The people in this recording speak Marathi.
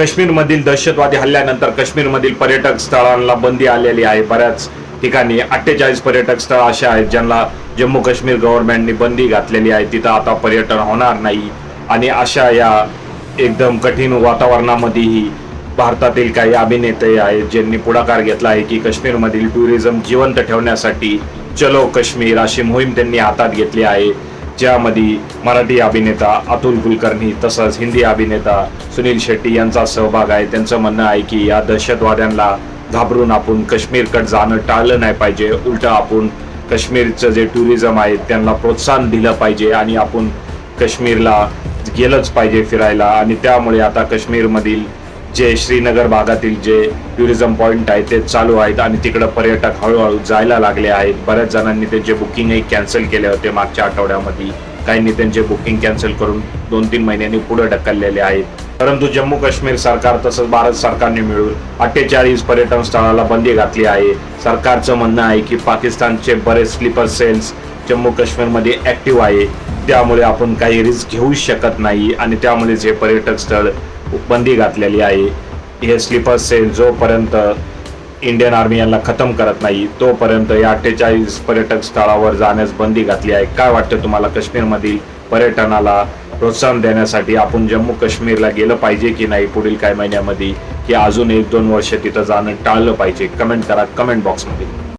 काश्मीरमधील दहशतवादी हल्ल्यानंतर काश्मीरमधील पर्यटक स्थळांना बंदी आलेली आहे. बऱ्याच ठिकाणी अठ्ठेचाळीस पर्यटक स्थळ असे आहेत ज्यांना जम्मू काश्मीर गव्हर्नमेंटनी बंदी घातलेली आहे. तिथं आता पर्यटन होणार नाही. आणि अशा या एकदम कठीण वातावरणामध्येही भारतातील काही अभिनेते आहेत ज्यांनी पुढाकार घेतला आहे की काश्मीरमधील टुरिझम जिवंत ठेवण्यासाठी चलो काश्मीर अशी मोहीम त्यांनी हातात घेतली आहे. ज्यामध्ये मराठी अभिनेता अतुल कुलकर्णी तसंच हिंदी अभिनेता सुनील शेट्टी यांचा सहभाग आहे. त्यांचं म्हणणं आहे की या दहशतवाद्यांना घाबरून आपण काश्मीरकडे जाणं टाळलं नाही पाहिजे. उलट आपण काश्मीरचं जे टुरिझम आहे त्यांना प्रोत्साहन दिलं पाहिजे आणि आपण काश्मीरला गेलंच पाहिजे फिरायला. आणि त्यामुळे आता काश्मीरमधील जे श्रीनगर भागातील जे टुरिझम पॉईंट आहेत ते चालू आहेत आणि तिकडं पर्यटक हळूहळू जायला लागले आहेत. बऱ्याच जणांनी त्यांचे बुकिंगही कॅन्सल केले होते मागच्या आठवड्यामध्ये काहींनी त्यांचे बुकिंग कॅन्सल करून दोन तीन महिन्यांनी पुढे ढकललेले आहेत. परंतु जम्मू काश्मीर सरकार तसंच भारत सरकारने मिळून अठ्ठेचाळीस पर्यटन स्थळाला बंदी घातली आहे. सरकारचं म्हणणं आहे की पाकिस्तानचे बरेच स्लीपर सेल्स जम्मू काश्मीरमध्ये ॲक्टिव्ह आहे. त्यामुळे आपण काही रिस्क घेऊ शकत नाही आणि त्यामुळेच हे पर्यटक स्थळ बंदी घातलेली आहे. हे स्लीपर सेल जोपर्यंत इंडियन आर्मी यांना खतम करत नाही तोपर्यंत या अठ्ठेचाळीस पर्यटक स्थळावर जाण्यास बंदी घातली आहे. काय वाटतं तुम्हाला काश्मीरमधील पर्यटनाला प्रोत्साहन देण्यासाठी? आपण जम्मू काश्मीरला गेलं पाहिजे की नाही पुढील काही महिन्यामध्ये? की अजून एक दोन वर्ष तिथं जाणं टाळलं पाहिजे? कमेंट करा. कमेंट बॉक्समध्ये.